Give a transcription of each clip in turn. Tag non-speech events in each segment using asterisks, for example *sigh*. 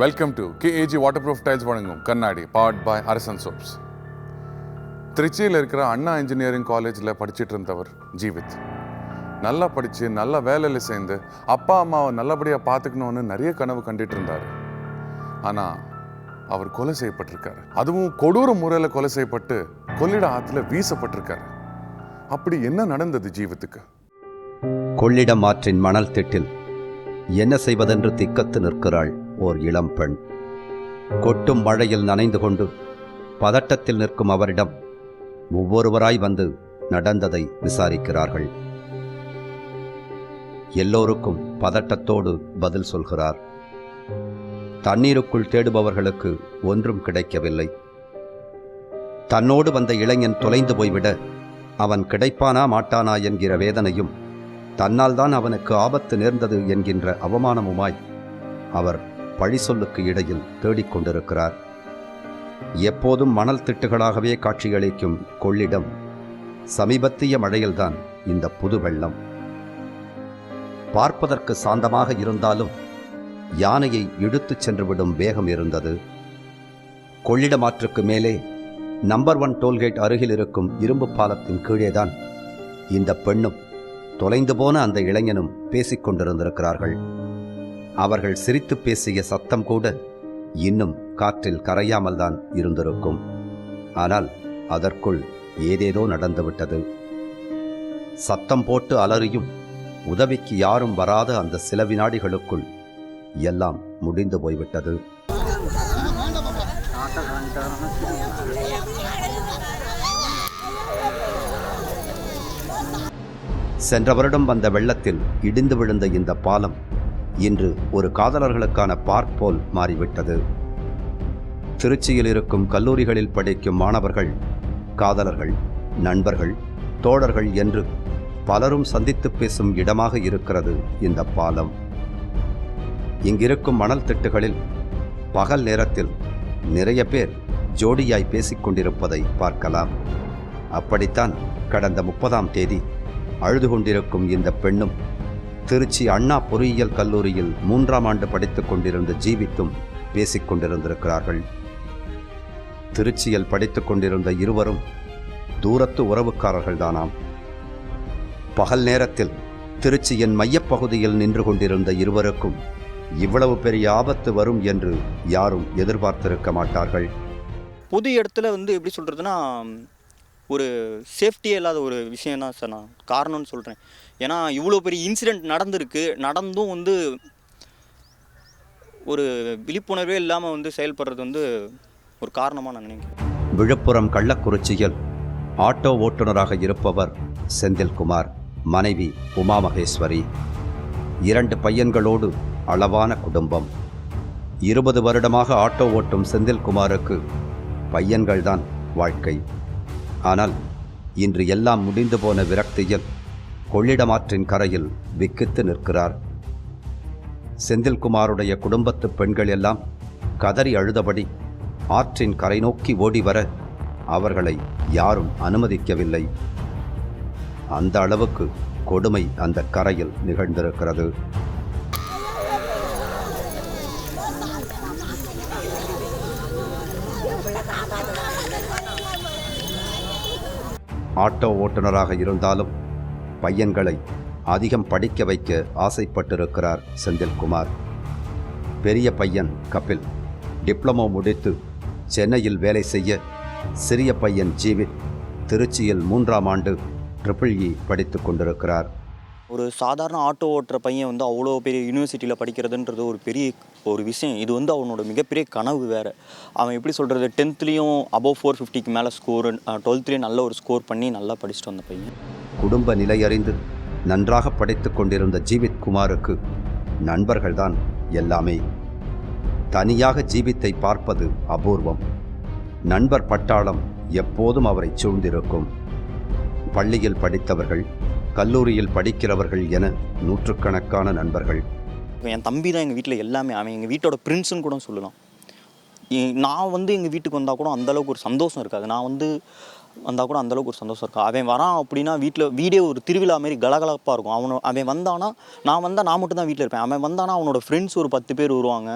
Welcome to KAG water proof tiles வழங்கும் கண்ணாடி powered by அரசன் சோப்ஸ் திருச்சியில் இருக்கிற அண்ணா இன்ஜினியரிங் காலேஜில் படிச்சுட்டு இருந்தவர் ஜீவித். நல்லா படித்து நல்ல வேலையில் சேர்ந்து அப்பா அம்மாவை நல்லபடியாக பார்த்துக்கணும்னு நிறைய கனவு கண்டுட்டு இருந்தார். ஆனால் அவர் கொலை செய்யப்பட்டிருக்காரு. அதுவும் கொடூர முறையில் கொலை செய்யப்பட்டு கொள்ளிட ஆற்றுல வீசப்பட்டிருக்காரு. அப்படி என்ன நடந்தது ஜீவித்துக்கு? கொள்ளிடம் ஆற்றின் மணல் திட்டில் என்ன செய்வதென்று திக்கத்து நிற்கிறாள் ஓர் இளம் பெண். கொட்டும் மழையில் நனைந்து கொண்டு பதட்டத்தில் நிற்கும் அவரிடம் ஒவ்வொருவராய் வந்து நடந்ததை விசாரிக்கிறார்கள். எல்லோருக்கும் பதட்டத்தோடு பதில் சொல்கிறார். தண்ணீருக்குள் தேடுபவர்களுக்கு ஒன்றும் கிடைக்கவில்லை. தன்னோடு வந்த இளைஞன் தொலைந்து போய்விட அவன் கிடைப்பானா மாட்டானா? என்கிற வேதனையும் தன்னால் தான் அவனுக்கு ஆபத்து நேர்ந்தது என்கின்ற அவமானமுமாய் அவர் பழி சொல்லுக்கு இடையில் தேடிக்கொண்டிருக்கிறார். எப்போதும் மணல் திட்டுகளாகவே காட்சியளிக்கும் கொள்ளிடம் சமீபத்திய மழையில்தான் இந்த புது வெள்ளம் பார்ப்பதற்கு சாந்தமாக இருந்தாலும் யானையை இழுத்துச் சென்றுவிடும் வேகம் இருந்தது. கொள்ளிடம் ஆற்றுக்கு மேலே நம்பர் ஒன் டோல்கேட் அருகில் இருக்கும் இரும்பு பாலத்தின் கீழேதான் இந்த பெண்ணும் தொலைந்து போன அந்த இளைஞனும் பேசிக் கொண்டிருந்திருக்கிறார்கள் அவர்கள் சிரித்து பேசிய சத்தம் கூட இன்னும் காற்றில் கரையாமல் தான் இருந்திருக்கும். ஆனால் அதற்குள் ஏதேதோ நடந்துவிட்டது. சத்தம் போட்டு அலறியும் உதவிக்கு யாரும் வராத அந்த சில வினாடிகளுக்குள் எல்லாம் முடிந்து போய்விட்டது. சென்ற வருடம் வந்த வெள்ளத்தில் இடிந்து விழுந்த இந்த பாலம் இன்று ஒரு காதலர்களுக்கான பார்க் போல் மாறிவிட்டது. திருச்சியில் இருக்கும் கல்லூரிகளில் படிக்கும் மாணவர்கள் காதலர்கள் நண்பர்கள் தோழர்கள் என்று பலரும் சந்தித்து பேசும் இடமாக இருக்கிறது இந்த பாலம். இங்கிருக்கும் மணல் திட்டுகளில் பகல் நேரத்தில் நிறைய பேர் ஜோடியாய் பேசிக் கொண்டிருப்பதை பார்க்கலாம். அப்படித்தான் கடந்த முப்பதாம் தேதி அழுது கொண்டிருக்கும் இந்த பெண்ணும் திருச்சி அண்ணா பொறியியல் கல்லூரியில் மூன்றாம் ஆண்டு படித்துக் கொண்டிருந்த ஜீவித்தும் பேசிக் கொண்டிருந்திருக்கிறார்கள். திருச்சியில் படித்துக் கொண்டிருந்த இருவரும் தூரத்து உறவுக்காரர்கள்தானாம். பகல் நேரத்தில் திருச்சியின் மையப்பகுதியில் நின்று கொண்டிருந்த இருவருக்கும் இவ்வளவு பெரிய ஆபத்து வரும் என்று யாரும் எதிர்பார்த்திருக்க மாட்டார்கள். பொது இடத்துல வந்து எப்படி சொல்கிறதுனா ஒரு சேஃப்டியே இல்லாத ஒரு விஷயம் தான் சார் நான் காரணம்னு சொல்கிறேன் ஏன்னா இவ்வளோ பெரிய இன்சிடெண்ட் நடந்திருக்கு. நடந்தும் வந்து ஒரு விழிப்புணர்வே இல்லாமல் வந்து செயல்படுறது வந்து ஒரு காரணமாக நான் நினைக்கிறேன். விழுப்புரம் கள்ளக்குறிச்சியில் ஆட்டோ ஓட்டுநராக இருப்பவர் செந்தில்குமார் மனைவி உமா மகேஸ்வரி இரண்டு பையன்களோடு அளவான குடும்பம். இருபது வருடமாக ஆட்டோ ஓட்டும் செந்தில்குமாருக்கு பையன்கள்தான் வாழ்க்கை. ஆனால் இன்று எல்லாம் முடிந்து போன விரக்தியில் கொள்ளிடமாற்றின் கரையில் விக்கித்து நிற்கிறார். செந்தில்குமாருடைய குடும்பத்து பெண்கள் எல்லாம் கதறி அழுதபடி ஆற்றின் கரை நோக்கி ஓடி வர அவர்களை யாரும் அனுமதிக்கவில்லை. அந்த அளவுக்கு கொடுமை அந்த கரையில் நிகழ்ந்திருக்கிறது. ஆட்டோ ஓட்டுநராக இருந்தாலும் பையன்களை அதிகம் படிக்க வைக்க ஆசைப்பட்டிருக்கிறார் செந்தில்குமார். பெரிய பையன் கபில். டிப்ளமோ முடித்து சென்னையில் வேலை செய்ய சிறிய பையன் ஜீவித் திருச்சியில் மூன்றாம் ஆண்டு ட்ரிபிள் இ e படித்து கொண்டிருக்கிறார். ஒரு சாதாரண ஆட்டோ ஓட்டுற பையன் வந்து அவ்வளோ பெரிய யூனிவர்சிட்டியில் படிக்கிறதுன்றது ஒரு பெரிய ஒரு விஷயம். இது வந்து அவனோட மிகப்பெரிய கனவு வேறு. அவன் எப்படி சொல்கிறது டென்த்லேயும் அபவ் ஃபோர் ஃபிஃப்டிக்கு மேலே ஸ்கோர் டுவெல்த்லேயும் நல்ல ஒரு ஸ்கோர் பண்ணி நல்லா படிச்சுட்டு வந்த பையன். குடும்ப நிலை அறிந்து நன்றாக படைத்து கொண்டிருந்த ஜீவித் குமாருக்கு நண்பர்கள்தான் எல்லாமே. தனியாக ஜீவித்தை பார்ப்பது அபூர்வம். நண்பர் பட்டாளம் எப்போதும் அவரை சூழ்ந்திருக்கும். பள்ளியில் படித்தவர்கள் கல்லூரியில் படிக்கிறவர்கள் என நூற்றுக்கணக்கான நண்பர்கள். என் தம்பி தான் எங்கள் வீட்டில் எல்லாமே அவன் எங்கள் வீட்டோட பிரின்ஸுன்னு கூட சொல்லலாம். நான் வந்து எங்கள் வீட்டுக்கு வந்தால் கூட அந்த அளவுக்கு ஒரு சந்தோஷம் இருக்காது. நான் வந்து வந்தால் கூட அந்தளவுக்கு ஒரு சந்தோஷம் இருக்கா அவன் வரான் அப்படின்னா வீட்டில் வீடே ஒரு திருவிழா மாதிரி கலகலப்பாக இருக்கும். அவனை அவன் வந்தானா நான் வந்தால் நான் மட்டும் தான் வீட்டில் இருப்பேன். அவன் வந்தானா அவனோட ஃப்ரெண்ட்ஸ் ஒரு பத்து பேர் வருவாங்க.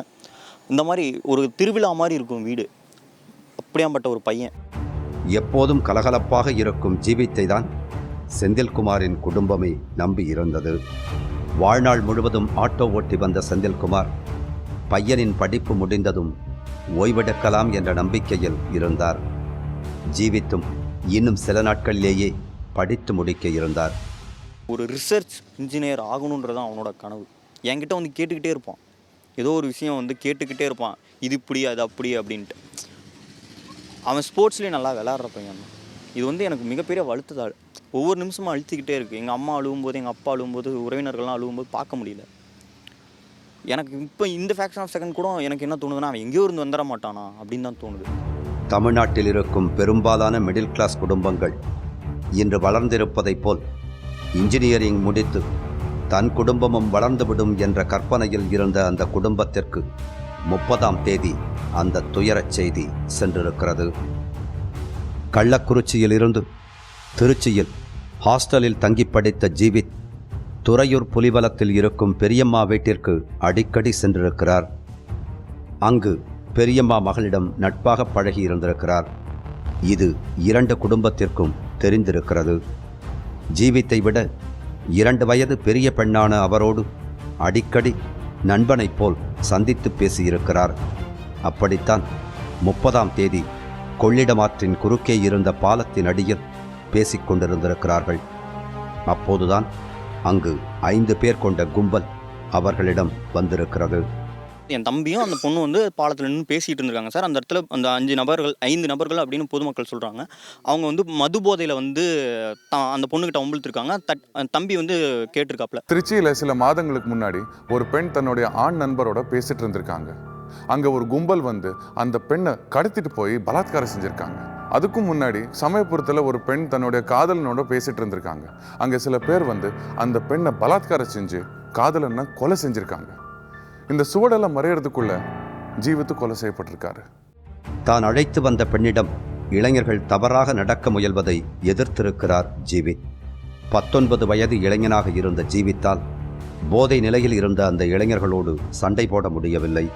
இந்த மாதிரி ஒரு திருவிழா மாதிரி இருக்கும் வீடு. அப்படியாப்பட்ட ஒரு பையன். எப்போதும் கலகலப்பாக இருக்கும் ஜீவித்தை தான் செந்தில்குமாரின் குடும்பமே நம்பி இருந்தது. வாழ்நாள் முழுவதும் ஆட்டோ ஓட்டி வந்த செந்தில்குமார் பையனின் படிப்பு முடிந்ததும் ஓய்வெடுக்கலாம் என்ற நம்பிக்கையில் இருந்தார். ஜீவித்தும் இன்னும் சில நாட்களிலேயே படித்து முடிக்க இருந்தார். ஒரு ரிசர்ச் இன்ஜினியர் ஆகணுன்றது தான் அவனோட கனவு. என்கிட்ட வந்து கேட்டுக்கிட்டே இருப்பான். ஏதோ ஒரு விஷயம் வந்து கேட்டுக்கிட்டே இருப்பான். இது இப்படி அது அப்படி அப்படின்ட்டு. அவன் ஸ்போர்ட்ஸ்லேயும் நல்லா விளாட்ற பையன் இது வந்து எனக்கு மிகப்பெரிய வலுத்துதாள். ஒவ்வொரு நிமிஷமும் அழுத்திக்கிட்டே இருக்குது எங்கள் அம்மா அழுகும்போது எங்கள் அப்பா அழுகும்போது உறவினர்கள்லாம் அழுகும்போது பார்க்க முடியல. எனக்கு இப்போ இந்த ஃபேக்ஷன் ஆஃப் செகண்ட் கூட எனக்கு என்ன தோணுதுன்னா அவன் எங்கேயோ இருந்து வந்துட மாட்டானா அப்படின்னு தான் தோணுது. தமிழ்நாட்டில் இருக்கும் பெரும்பாலான மிடில் கிளாஸ் குடும்பங்கள் இன்று வளர்ந்திருப்பதைப் போல் இன்ஜினியரிங் முடித்து தன் குடும்பமும் வளர்ந்துவிடும் என்ற கற்பனையில் இருந்த அந்த குடும்பத்திற்கு முப்பதாம் தேதி அந்த துயரச் செய்தி சென்றிருக்கிறது. கள்ளக்குறிச்சியில் இருந்து திருச்சியில் ஹாஸ்டலில் தங்கி படித்த ஜீவித் துறையூர் புலிவலத்தில் இருக்கும் பெரியம்மா வீட்டிற்கு அடிக்கடி சென்றிருக்கிறார். அங்கு பெரியம்மா மகளிடம் நட்பாக பழகி இருந்திருக்கிறார். இது இரண்டு குடும்பத்திற்கும் தெரிந்திருக்கிறது. ஜீவித்தை விட இரண்டு வயது பெரிய பெண்ணான அவரோடு அடிக்கடி நண்பனைப் போல் சந்தித்து பேசியிருக்கிறார். அப்படித்தான் முப்பதாம் தேதி கொள்ளிடமாற்றின் குறுக்கே இருந்த பாலத்தின் அடியில் பேசிக் கொண்டிருந்திருக்கிறார்கள் அப்போதுதான் அங்கு ஐந்து பேர் கொண்ட கும்பல் அவர்களிடம் வந்திருக்கிறது. என் தம்பியும் அந்த பொண்ணு வந்து பாலத்தில் நின்று பேசிகிட்டு இருந்திருக்காங்க சார். அந்த இடத்துல அந்த அஞ்சு நபர்கள் ஐந்து நபர்கள் அப்படின்னு பொதுமக்கள் சொல்கிறாங்க அவங்க வந்து மது போதையில் வந்து த- அந்த பொண்ணுக்கிட்ட ஒம்பிழுத்துருக்காங்க தட் தம்பி வந்து கேட்டிருக்காப்புல. திருச்சியில் சில மாதங்களுக்கு முன்னாடி ஒரு பெண் தன்னுடைய ஆண் நண்பரோட பேசிட்டு இருந்திருக்காங்க. அங்கே ஒரு கும்பல் வந்து அந்த பெண்ணை கடத்திட்டு போய் பலாத்காரம் செஞ்சுருக்காங்க. அதுக்கும் முன்னாடி சமயபுரத்தில் ஒரு பெண் தன்னுடைய காதலனோட பேசிட்டு இருந்திருக்காங்க. அங்கே சில பேர் வந்து அந்த பெண்ணை பலாத்காரம் செஞ்சு காதலனை கொலை செஞ்சுருக்காங்க. இந்த சுவடெல்லாம் மறையறதுக்குள்ள ஜீவித்து கொலை செய்யப்பட்டிருக்காரு. தான் அழைத்து வந்த பெண்ணிடம் இளைஞர்கள் தவறாக நடக்க முயல்வதை எதிர்த்திருக்கிறார் ஜீவித் பத்தொன்பது வயது இளைஞனாக இருந்த ஜீவித்தால் போதை நிலையில் இருந்த அந்த இளைஞர்களோடு சண்டை போட முடியவில்லை.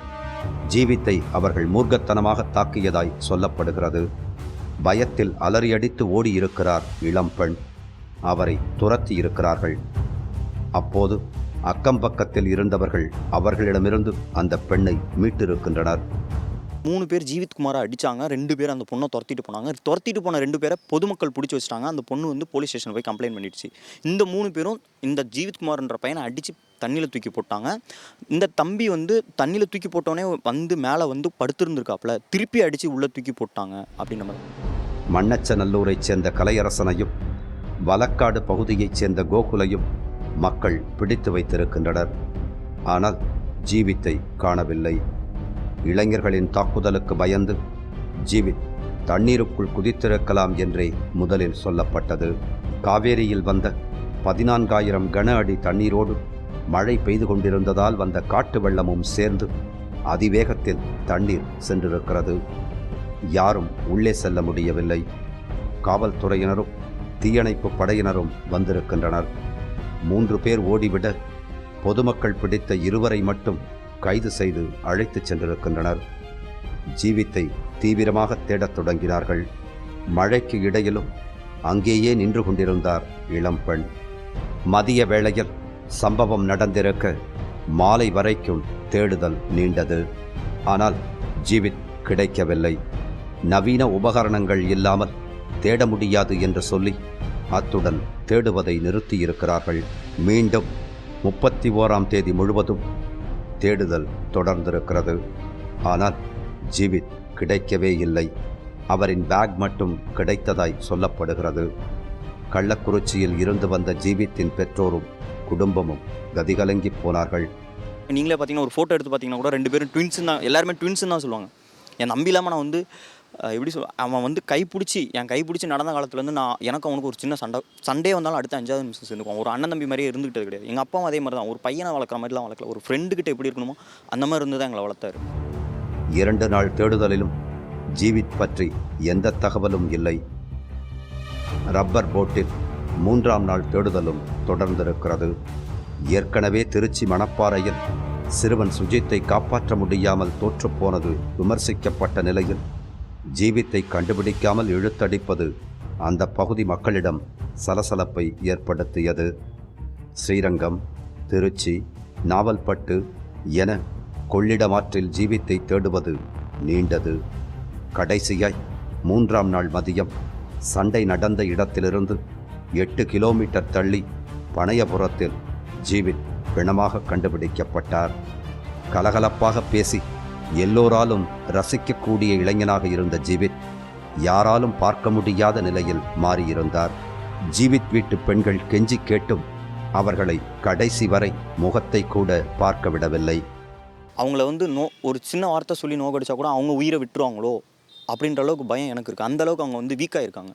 ஜீவித்தை அவர்கள் மூர்க்கத்தனமாக தாக்கியதாய் சொல்லப்படுகிறது. பயத்தில் அலறியடித்து ஓடியிருக்கிறார் இளம் பெண். அவரை துரத்தி இருக்கிறார்கள். அப்போது அக்கம் பக்கத்தில் இருந்தவர்கள் அவர்களிடமிருந்து அந்த பெண்ணை மீட்டிருக்கின்றனர். மூணு பேர் ஜீவித்குமாரை அடிச்சாங்க. ரெண்டு பேர் அந்த பொண்ணை துரத்திட்டு போனாங்க. துரத்திட்டு போன ரெண்டு பேரை பொதுமக்கள் பிடிச்சி வச்சிட்டாங்க. அந்த பொண்ணு வந்து போலீஸ் ஸ்டேஷன் போய் கம்ப்ளைண்ட் பண்ணிடுச்சு. இந்த மூணு பேரும் இந்த ஜீவித்குமார்ன்ற பையனை அடித்து தண்ணியில் தூக்கி போட்டாங்க. இந்த தம்பி வந்து தண்ணியில் தூக்கி போட்டோடனே வந்து மேலே வந்து படுத்திருந்துருக்காப்புல. திருப்பி அடித்து உள்ளே தூக்கி போட்டாங்க அப்படின்னு நம்ம மண்ணச்ச மண்ணச்சநல்லூரைச் சேர்ந்த கலையரசனையும் வலக்காடு பகுதியைச் சேர்ந்த கோகுலையும் மக்கள் பிடித்து வைத்திருக்கின்றனர். ஆனால் ஜீவித்தை காணவில்லை. இளைஞர்களின் தாக்குதலுக்கு பயந்து ஜீவித் தண்ணீருக்குள் குதித்திருக்கலாம் என்றே முதலில் சொல்லப்பட்டது. காவேரியில் வந்த பதினான்காயிரம் கன அடி தண்ணீரோடு மழை பெய்து கொண்டிருந்ததால் வந்த காட்டு வெள்ளமும் சேர்ந்து அதிவேகத்தில் தண்ணீர் சென்றிருக்கிறது. யாரும் உள்ளே செல்ல முடியவில்லை. காவல்துறையினரும் தீயணைப்பு படையினரும் வந்திருக்கின்றனர். மூன்று பேர் ஓடிவிட பொதுமக்கள் பிடித்த இருவரை மட்டும் கைது செய்து அழைத்துச் சென்றிருக்கின்றனர். ஜீவித்தை தீவிரமாக தேடத் தொடங்கினார்கள். மழைக்கு இடையிலும் அங்கேயே நின்று கொண்டிருந்தார் இளம்பெண். மதிய வேளையில் சம்பவம் நடந்திருக்க மாலை வரைக்கும் தேடுதல் நீண்டது. ஆனால் ஜீவித் கிடைக்கவில்லை. நவீன உபகரணங்கள் இல்லாமல் தேட முடியாது என்று சொல்லி அத்துடன் தேடுவதை நிறுத்தியிருக்கிறார்கள். மீண்டும் முப்பத்தி ஓராம் தேதி முழுவதும் தேடுதல் தொடர்ந்திருக்கிறது. ஆனால் ஜீவித் கிடைக்கவே இல்லை. அவரின் பேக் மட்டும் கிடைத்ததாய் சொல்லப்படுகிறது. கள்ளக்குறிச்சியில் இருந்து வந்த ஜீவித்தின் பெற்றோரும் குடும்பமும் கதிகலங்கி போனார்கள். நீங்களே பார்த்தீங்கன்னா ஒரு ஃபோட்டோ எடுத்து பார்த்தீங்கன்னா கூட ரெண்டு பேரும் ட்வின்ஸ் தான் எல்லாருமே ட்வின்ஸ் தான் சொல்லுவாங்க. என் நம்பி இல்லாமல் நான் வந்து எப்படி சொல் அவன் வந்து கை பிடிச்சி என் கை பிடிச்சி நடந்த காலத்துலேருந்து நான் எனக்கு அவனுக்கு ஒரு சின்ன சண்டை சண்டே வந்தாலும் அடுத்த அஞ்சாவது நிமிஷம் சேர்ந்துக்குவோம் ஒரு அண்ணன் தம்பி மாதிரியே இருந்துகிட்டது கிடையாது. எங்கள் அப்பாவும் அதே மாதிரி தான் ஒரு பையனை வளர்க்குற மாதிரிலாம் வளர்க்கல. ஒரு ஃப்ரெண்டுக்கிட்ட எப்படி இருக்கணுமோ அந்த மாதிரி இருந்து தான் எங்களை வளர்த்தாரு. இரண்டு நாள் தேடுதலிலும் ஜீவித் பற்றி எந்த தகவலும் இல்லை. ரப்பர் போட்டில் மூன்றாம் நாள் தேடுதலும் தொடர்ந்திருக்கிறது. ஏற்கனவே திருச்சி மணப்பாறையில் சிறுவன் சுஜித்தை காப்பாற்ற முடியாமல் தோற்றுப்போனது விமர்சிக்கப்பட்ட நிலையில் ஜீவித்தை கண்டுபிடிக்காமல் இழுத்தடிப்பது அந்த பகுதி மக்களிடம் சலசலப்பை ஏற்படுத்தியது. ஸ்ரீரங்கம் திருச்சி நாவல்பட்டு என கொள்ளிடமாற்றில் ஜீவித்தை தேடுவது நீண்டது. கடைசியாய் மூன்றாம் நாள் மதியம் சண்டை நடந்த இடத்திலிருந்து எட்டு கிலோமீட்டர் தள்ளி பனையபுரத்தில் ஜீவித் பிணமாக கண்டுபிடிக்கப்பட்டார். கலகலப்பாக பேசி எல்லோராலும் ரசிக்கக்கூடிய இளைஞனாக இருந்த ஜீவித் யாராலும் பார்க்க முடியாத நிலையில் மாறியிருந்தார். ஜீவித் வீட்டு பெண்கள் கெஞ்சி கேட்டும் அவர்களை கடைசி வரை முகத்தை கூட பார்க்க விடவில்லை. அவங்கள வந்து நோ ஒரு சின்ன வார்த்தை சொல்லி நோக்கடிச்சா கூட அவங்க உயிரை விட்டுருவாங்களோ அப்படின்ற அளவுக்கு பயம் எனக்கு இருக்குது அந்த அளவுக்கு அவங்க வந்து வீக்காக இருக்காங்க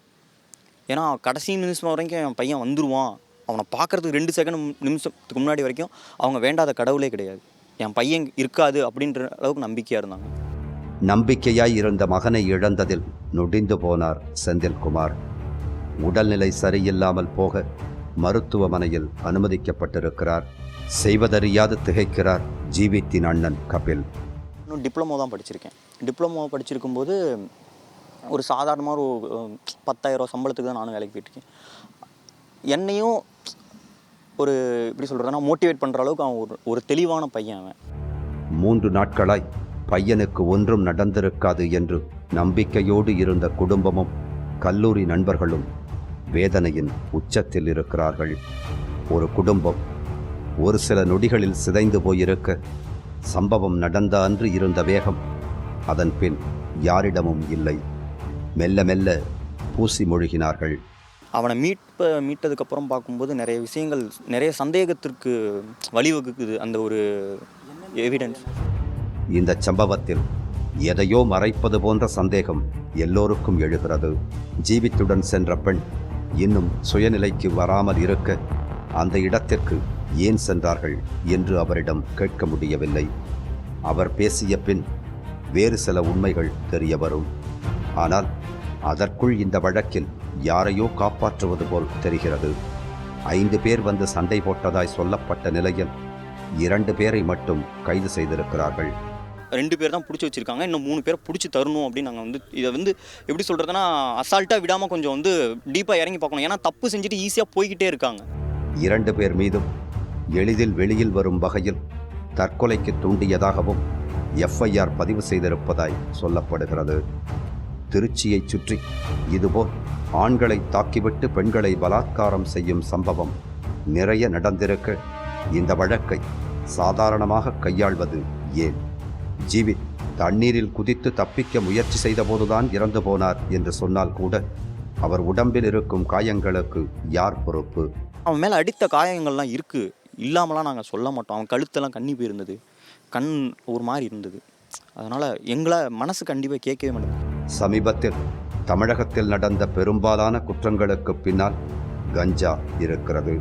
ஏன்னா கடைசி நிமிஷம் வரைக்கும் என் பையன் வந்துடுவான் அவனை பார்க்கறதுக்கு ரெண்டு செகண்ட் நிமிஷத்துக்கு முன்னாடி வரைக்கும் அவங்க வேண்டாத கடவுளே கிடையாது. என் பையன் இருக்காது அப்படின்ற அளவுக்கு நம்பிக்கையாக இருந்தாங்க. நம்பிக்கையாய் இருந்த மகனை இழந்ததில் நொடிந்து போனார் செந்தில்குமார். உடல்நிலை சரியில்லாமல் போக மருத்துவமனையில் அனுமதிக்கப்பட்டிருக்கிறார். செய்வதறியாது திகைக்கிறார் ஜீவித்தின் அண்ணன் கபில். இன்னும் டிப்ளமோ தான் படிச்சிருக்கேன். டிப்ளமோ படிச்சிருக்கும்போது ஒரு சாதாரணமாக ஒரு அஹ், பத்தாயிரம் சம்பளத்துக்கு தான் நானும் வேலைக்கு போயிட்டுருக்கேன். என்னையும் ஒரு எப்படி சொல்கிறதுனா மோட்டிவேட் பண்ணுற அளவுக்கு அவன் ஒரு ஒரு தெளிவான பையன் அவன். மூன்று நாட்களாய் பையனுக்கு ஒன்றும் நடந்திருக்காது என்று நம்பிக்கையோடு இருந்த குடும்பமும் கல்லூரி நண்பர்களும் வேதனையின் உச்சத்தில் இருக்கிறார்கள். ஒரு குடும்பம் ஒரு சில நொடிகளில் சிதைந்து போயிருக்க சம்பவம் நடந்த அன்று இருந்த வேகம் அதன் பின் யாரிடமும் இல்லை. மெல்ல மெல்ல பூசி மொழிகினார்கள். அவனை மீட்ப மீட்டதுக்கப்புறம் பார்க்கும்போது நிறைய விஷயங்கள் நிறைய சந்தேகத்திற்கு வழிவகுக்குது அந்த ஒரு எவிடன்ஸ் இந்த சம்பவத்தில் எதையோ மறைப்பது போன்ற சந்தேகம் எல்லோருக்கும் எழுகிறது. ஜீவித்துடன் சென்ற பெண் இன்னும் சுயநிலைக்கு வராமல் இருக்க அந்த இடத்திற்கு ஏன் சென்றார்கள் என்று அவரிடம் கேட்க முடியவில்லை. அவர் பேசிய பின் வேறு சில உண்மைகள் தெரிய வரும். ஆனால் அதற்குள் இந்த வழக்கில் யாரையோ காப்பாற்றுவது போல் தெரிகிறது. ஐந்து பேர் வந்து சண்டை போட்டதாய் சொல்லப்பட்ட நிலையில் இரண்டு பேரை மட்டும் கைது செய்திருக்கிறார்கள். ரெண்டு பேர் தான் பிடிச்சி வச்சிருக்காங்க. இன்னும் மூணு பேரை பிடிச்சி தரணும் அப்படின்னு நாங்கள் வந்து இதை வந்து எப்படி சொல்கிறதுனா அசால்ட்டாக விடாமல் கொஞ்சம் வந்து டீப்பாக இறங்கி பார்க்கணும். ஏன்னா தப்பு செஞ்சுட்டு ஈஸியாக போய்கிட்டே இருக்காங்க. இரண்டு பேர் மீதும் எளிதில் வெளியில் வரும் வகையில் தற்கொலைக்கு தூண்டியதாகவும் எஃப்ஐஆர் பதிவு செய்திருப்பதாய் சொல்லப்படுகிறது. திருச்சியைச் சுற்றி. இதுபோல் ஆண்களை தாக்கிவிட்டு பெண்களை பலாத்காரம் செய்யும் சம்பவம் நிறைய நடந்திருக்க. இந்த வழக்கை சாதாரணமாக கையாள்வது ஏன்? ஜீவித் தண்ணீரில் குதித்து தப்பிக்க முயற்சி செய்தபோதுதான் இறந்து போனார் என்று சொன்னால் கூட அவர் உடம்பில் இருக்கும் காயங்களுக்கு யார் பொறுப்பு? அவன் மேலே அடித்த காயங்கள்லாம் இருக்குது இல்லாமலாம் நாங்கள் சொல்ல மாட்டோம். அவன் கழுத்தெல்லாம் கண்ணி போயிருந்தது. கண் ஒரு மாதிரி இருந்தது. அதனால் எங்களை மனசு கண்டிப்பாக கேட்கவே மாட்டேங்குது. சமீபத்தில் தமிழகத்தில் நடந்த பெரும்பாலான குற்றங்களுக்கு பின்னால் கஞ்சா இருக்கிறது.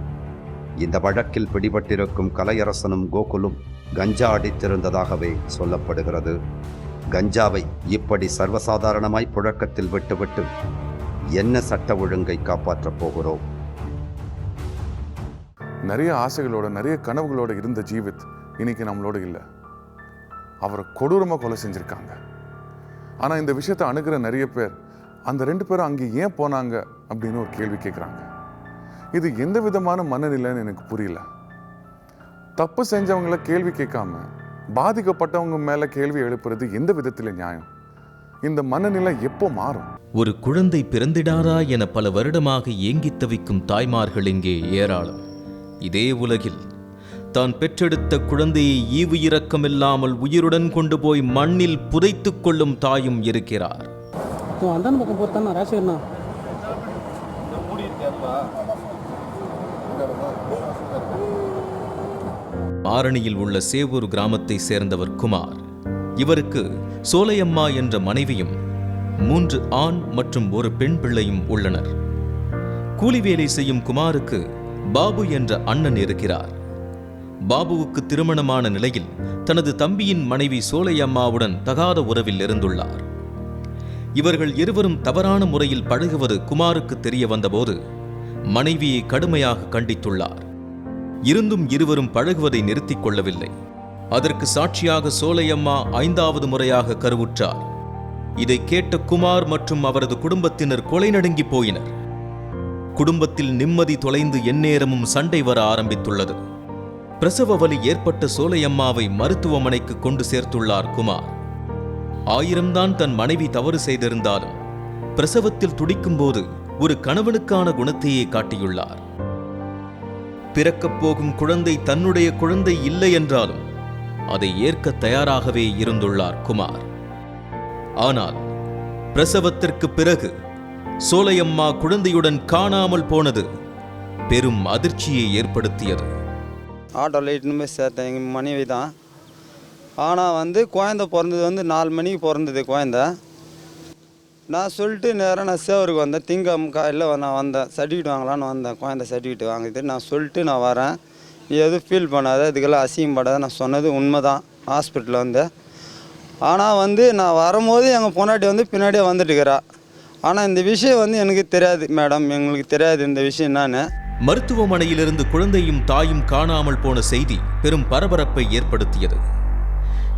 இந்த வழக்கில் பிடிபட்டிருக்கும் கலையரசனும் கோகுலும் கஞ்சா அடித்திருந்ததாகவே சொல்லப்படுகிறது. கஞ்சாவை இப்படி சர்வசாதாரணமாய் புழக்கத்தில் விட்டுவிட்டு என்ன சட்ட ஒழுங்கை காப்பாற்றப் போகிறோம்? நிறைய ஆசைகளோட நிறைய கனவுகளோட இருந்த ஜீவித் இன்னைக்கு நம்மளோட இல்லை. அவரை கொடூரமாக கொலை செஞ்சுருக்காங்க. ஆனால் இந்த விஷயத்தை அணுகிற நிறைய பேர் அந்த ரெண்டு பேரும் அங்கே ஏன் போனாங்க அப்படின்னு ஒரு கேள்வி கேட்குறாங்க இது எந்த விதமான மனநிலைன்னு எனக்கு புரியல. தப்பு செஞ்சவங்கள கேள்வி கேட்காம பாதிக்கப்பட்டவங்க மேலே கேள்வி எழுப்புறது எந்த விதத்தில் நியாயம்? இந்த மனநிலை எப்போ மாறும்? ஒரு குழந்தை பிறந்திடாரா என பல வருடமாக ஏங்கித் தவிக்கும் தாய்மார்கள் இங்கே ஏராளம். இதே உலகில் தான் பெற்றெடுத்த குழந்தையை ஈவு இரக்கமில்லாமல் உயிருடன் கொண்டு போய் மண்ணில் புதைத்துக் கொள்ளும் தாயும் இருக்கிறார். ஆரணியில் உள்ள சேவூர் கிராமத்தை சேர்ந்தவர் குமார். இவருக்கு சோலையம்மா என்ற மனைவியும் மூன்று ஆண் மற்றும் ஒரு பெண் பிள்ளையும் உள்ளனர். கூலி வேலை செய்யும் குமாருக்கு பாபு என்ற அண்ணன் இருக்கிறார். பாபுவுக்கு திருமணமான நிலையில் தனது தம்பியின் மனைவி சோலையம்மாவுடன் தகாத உறவில் இருந்துள்ளார். இவர்கள் இருவரும் தவறான முறையில் பழகுவது குமாருக்கு தெரிய வந்தபோது மனைவியை கடுமையாக கண்டித்துள்ளார். இருந்தும் இருவரும் பழகுவதை நிறுத்திக் கொள்ளவில்லை. அதற்கு சாட்சியாக சோலையம்மா ஐந்தாவது முறையாக கருவுற்றார். இதை கேட்ட குமார் மற்றும் அவரது குடும்பத்தினர் கொலை நடுங்கி போயினர். குடும்பத்தில் நிம்மதி தொலைந்து எந்நேரமும் சண்டை வர ஆரம்பித்துள்ளது. பிரசவ வலி ஏற்பட்ட சோலையம்மாவை மருத்துவமனைக்கு கொண்டு சேர்த்துள்ளார் குமார். ஆயிரம்தான் தன் மனைவி தவறு செய்திருந்தாலும் பிரசவத்தில் துடிக்கும்போது ஒரு கணவனுக்கான குணத்தையே காட்டியுள்ளார். பிறக்கப் போகும் குழந்தை தன்னுடைய குழந்தை இல்லை என்றாலும் அதை ஏற்க தயாராகவே இருந்துள்ளார் குமார். ஆனால் பிரசவத்திற்கு பிறகு சோலையம்மா குழந்தையுடன் காணாமல் போனது பெரும் அதிர்ச்சியை ஏற்படுத்தியது. ஆட்டோவில் இட்டுன்னு போய் சேர்த்தேன். எங்கள் மனைவி தான். ஆனால் வந்து குழந்த பிறந்தது வந்து நாலு மணிக்கு பிறந்தது குழந்த. நான் சொல்லிட்டு நேராக நான் சேவருக்கு வந்தேன். திங்கம் காலையில் நான் வந்தேன். சர்டிஃபிகேட் வாங்கலான்னு வந்தேன். குழந்த சர்டிஃபிகேட் வாங்கிட்டு நான் சொல்லிட்டு நான் வரேன். நீ எதுவும் ஃபீல் பண்ணாத. இதுக்கெல்லாம் அசிங்கப்படாத நான் சொன்னது உண்மை தான் ஹாஸ்பிட்டலில் வந்து. ஆனால் வந்து நான் வரும்போது எங்கள் பொண்டாட்டி வந்து பின்னாடியே வந்துட்டுக்கிறா ஆனால் இந்த விஷயம் வந்து எனக்கு தெரியாது மேடம் எங்களுக்கு தெரியாது இந்த விஷயம் என்னன்னு. மருத்துவமனையிலிருந்து குழந்தையும் தாயும் காணாமல் போன செய்தி பெரும் பரபரப்பை ஏற்படுத்தியது.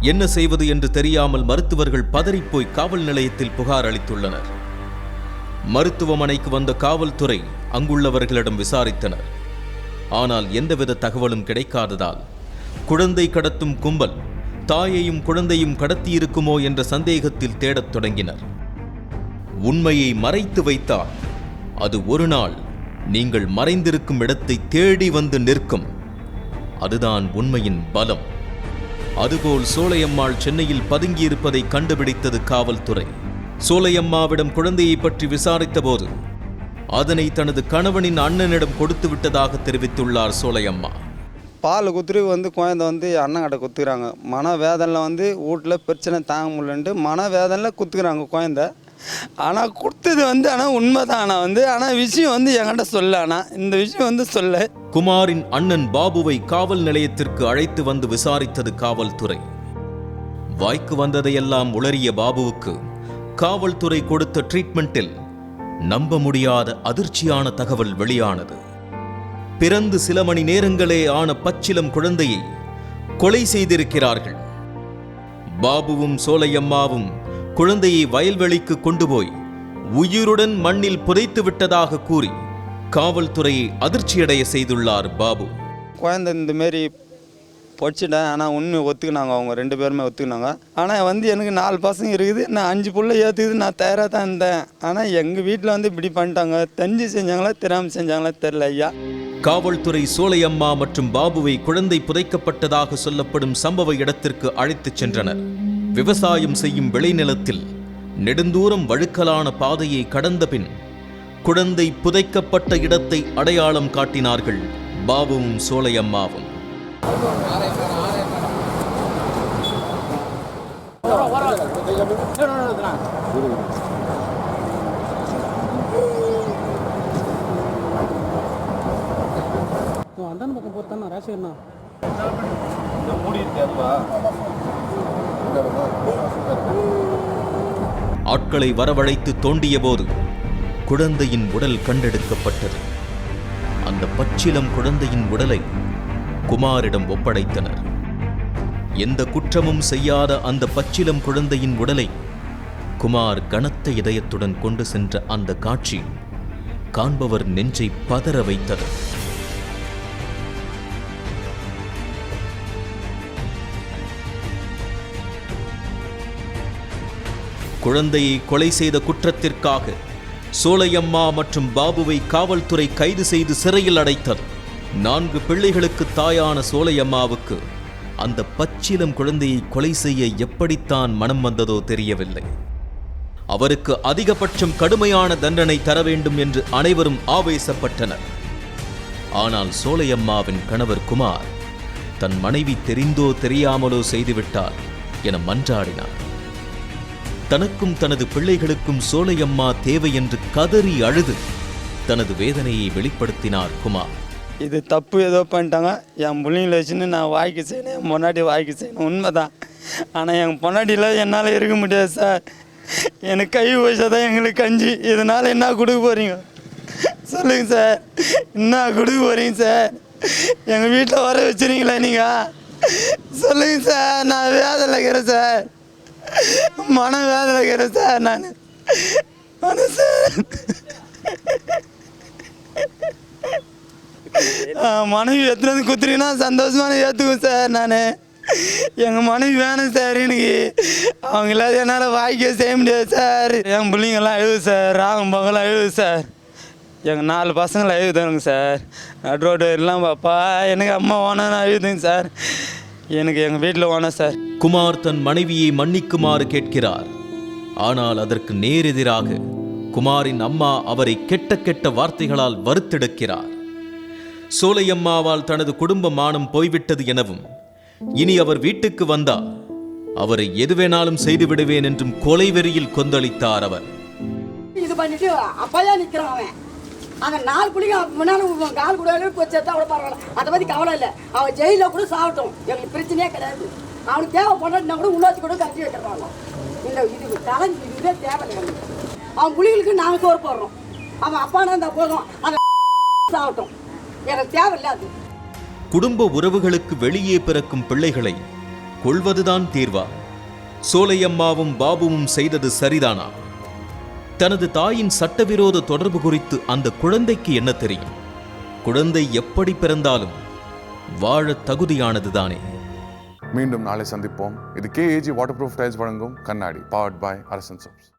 என்ன செய்வது என்று தெரியாமல் மருத்துவர்கள் பதறிப்போய் காவல் நிலையத்தில் புகார் அளித்துள்ளனர். மருத்துவமனைக்கு வந்த காவல்துறை அங்குள்ளவர்களிடம் விசாரித்தனர். ஆனால் எந்தவித தகவலும் கிடைக்காததால் குழந்தை கடத்தும் கும்பல் தாயையும் குழந்தையும் கடத்தியிருக்குமோ என்ற சந்தேகத்தில் தேடத் தொடங்கினர். உண்மையை மறைத்து வைத்தால் அது ஒரு நாள் நீங்கள் மறைந்திருக்கும் இடத்தை தேடி வந்து நிற்கும். அதுதான் உண்மையின் பலம். அதுபோல் சோலையம்மாள் சென்னையில் பதுங்கியிருப்பதை கண்டுபிடித்தது காவல்துறை. சோலையம்மாவிடம் குழந்தையை பற்றி விசாரித்தபோது அதனை தனது கணவனின் அண்ணனிடம் கொடுத்து விட்டதாக தெரிவித்துள்ளார் சோலையம்மா. பால் குத்துரு வந்து குழந்தை வந்து அண்ணன் கடை குத்துக்கிறாங்க. மன வேதனில் வந்து வீட்டில் பிரச்சனை தாங்க முடியலன்ட்டு மன வேதனில் குத்துக்கிறாங்க குழந்தை. ஆனால் கொடுத்தது வந்து ஆனால் உண்மை தான் ஆனால் வந்து ஆனால் விஷயம் வந்து என்கிட்ட சொல்ல ஆனால் இந்த விஷயம் வந்து சொல்ல. குமாரின் அண்ணன் பாபுவை காவல் நிலையத்திற்கு அழைத்து வந்து விசாரித்தது காவல்துறை. வாய்க்கு வந்ததையெல்லாம் உளறிய பாபுவுக்கு காவல்துறை கொடுத்த ட்ரீட்மெண்ட்டில் நம்ப முடியாத அதிர்ச்சியான தகவல் வெளியானது. பிறந்து சில மணி நேரங்களே ஆன பச்சிலம் குழந்தையை கொலை செய்திருக்கிறார்கள். பாபுவும் சோலையம்மாவும் குழந்தையை வயல்வெளிக்கு கொண்டு போய் உயிருடன் மண்ணில் புதைத்து விட்டதாக கூறி காவல்துறையை அதிர்ச்சியடைய செய்துள்ளார் பாபு. குழந்தை இந்த மாரி பொடிச்சிட்டேன் ஆனால் உண்மை ஒத்துக்கினாங்க அவங்க. ரெண்டு பேருமே ஒத்துக்கினாங்க. ஆனால் வந்து எனக்கு நாலு பசங்க இருக்குது. நான் அஞ்சு புள்ள ஏற்றுக்குது நான் தயாராக தான் இருந்தேன். ஆனால் எங்கள் வீட்டில் வந்து இப்படி பண்ணிட்டாங்க. தெரிஞ்சு செஞ்சாங்களா தெரியாமல் செஞ்சாங்களா தெரில ஐயா. காவல்துறை சோலையம்மா மற்றும் பாபுவை குழந்தை புதைக்கப்பட்டதாக சொல்லப்படும் சம்பவ இடத்திற்கு அழைத்துச் சென்றனர். விவசாயம் செய்யும் விளைநிலத்தில் நெடுந்தூரம் வழுக்கலான பாதையை கடந்த பின் குழந்தை புதைக்கப்பட்ட இடத்தை அடையாளம் காட்டினார்கள் பாபுவும் சோலையம்மாவும். அந்தாண்ட பக்கம் போகிறதாண்ணா ராஜசேகரண்ணா ஆட்களை வரவழைத்து தோண்டியபோது குழந்தையின் உடல் கண்டெடுக்கப்பட்டது. அந்த பச்சிலம் குழந்தையின் உடலை குமாரிடம் ஒப்படைத்தனர். எந்த குற்றமும் செய்யாத அந்த பச்சிலம் குழந்தையின் உடலை குமார் கனத்த இதயத்துடன் கொண்டு சென்ற அந்த காட்சி காண்பவர் நெஞ்சை பதற வைத்தது. குழந்தையை கொலை செய்த குற்றத்திற்காக சோலையம்மா மற்றும் பாபுவை காவல்துறை கைது செய்து சிறையில் அடைத்தது. நான்கு பிள்ளைகளுக்கு தாயான சோலையம்மாவுக்கு அந்த பச்சிலம் குழந்தையை கொலை செய்ய எப்படித்தான் மனம் வந்ததோ தெரியவில்லை. அவருக்கு அதிகபட்சம் கடுமையான தண்டனை தர வேண்டும் என்று அனைவரும் ஆவேசப்பட்டனர். ஆனால் சோலையம்மாவின் கணவர் குமார் தன் மனைவி தெரிந்தோ தெரியாமலோ செய்துவிட்டார் என மன்றாடினார். தனக்கும் தனது பிள்ளைகளுக்கும் சோலையம்மா தேவை என்று கதறி அழுது தனது வேதனையை வெளிப்படுத்தினார் குமார். இது தப்பு ஏதோ பண்ணிட்டாங்க. என் பிள்ளைங்கள வச்சுன்னு நான் வாய்க்கு செய்யணும் என் பொண்டாட்டி வாய்க்கு செய்யணும். உண்மை தான் ஆனால் என் பொண்டாட்டியில் என்னால் இருக்க முடியாது சார். எனக்கு கை வச்சா தான் எங்களுக்கு கஞ்சி. இதனால் என்ன கொடுக்க போகிறீங்க சொல்லுங்கள் சார். என்ன கொடுக்க போகிறீங்க சார்? எங்கள் வீட்டில் வர வச்சுருங்களா நீங்கள் சொல்லுங்க சார். நான் வேதனை இருக்கிறேன் சார். மன வேதனை இருக்கிறேன் சார் நான் மன சார் மனைவி எத்தனை வந்து குத்துறீங்கன்னா சந்தோஷமான ஏற்றுக்குவேன் சார் நான். எங்கள் மனைவி வேணும் சார் எனக்கு. அவங்க இல்லாத என்னால் வாய்க்க செய்ய முடியாது சார். என் பிள்ளைங்கெல்லாம் அழுது சார். ராகம் பகலாம் அழுது சார். எங்கள் நாலு பசங்களை அழுதுங்க சார். நடுரோடு எல்லாம் பாப்பா. எனக்கு அம்மா வேணும்னு அழுதுங்க சார். எனக்கு எங்கள் வீட்டில் வேணும் சார். குமார் தன் மனைவியை மன்னிக்குமாறு கேட்கிறார். ஆனால் அதற்கு நேரெதிராக குமாரின் அம்மா அவரை கெட்ட கெட்ட வார்த்தைகளால் வறுத்தெடுக்கிறார். சோலையம்மாவால் தனது குடும்ப மானம் போய்விட்டது எனவும் இனி அவர் வீட்டுக்கு வந்தால் அவரை எது வேணாலும் செய்து விடுவேன் என்றும் கொலை வெறியில் கொந்தளித்தார் அவர். இது பண்ணிட்டு அப்பையா நிற்கிறான் அவன். அந்த நாலு பிள்ளைங்க முன்னாடி கால் கூட போய் சேர்த்தா கூட பரவாயில்ல. அதை பற்றி கவலை இல்லை. அவன் ஜெயிலில் கூட சாப்பிட்டோம் எங்களுக்கு பிரச்சனையே கிடையாது. அவனுக்கு தேவை பண்ணா கூட உள்ளாச்சி கூட கட்டி வைக்கிறாங்க இந்த இது தலை இதுவே தேவை அவன் புள்ளிகளுக்கு நாங்கள் சோறு போடுறோம். அவன் அப்பானா இருந்தால் போதும். அவன் *laughs* சாப்பிட்டோம் எனக்கு தேவையில்லை அது. குடும்ப உறவுகளுக்கு வெளியே பிறக்கும் பிள்ளைகளை கொள்வதுதான் தீர்வா? சோலையம்மாவும் பாபுவும் செய்தது சரிதானா? தனது தாயின் சட்டவிரோத தொடர்பு குறித்து அந்த குழந்தைக்கு என்ன தெரியும்? குழந்தை எப்படி பிறந்தாலும் வாழ தகுதியானதுதானே. மீண்டும் நாளை சந்திப்போம். இது கேஏஜி வாட்டர் ப்ரூஃப் டைல்ஸ் வழங்கும் கண்ணாடி பவர்ட் பாய் அரசன் சோப்ஸ்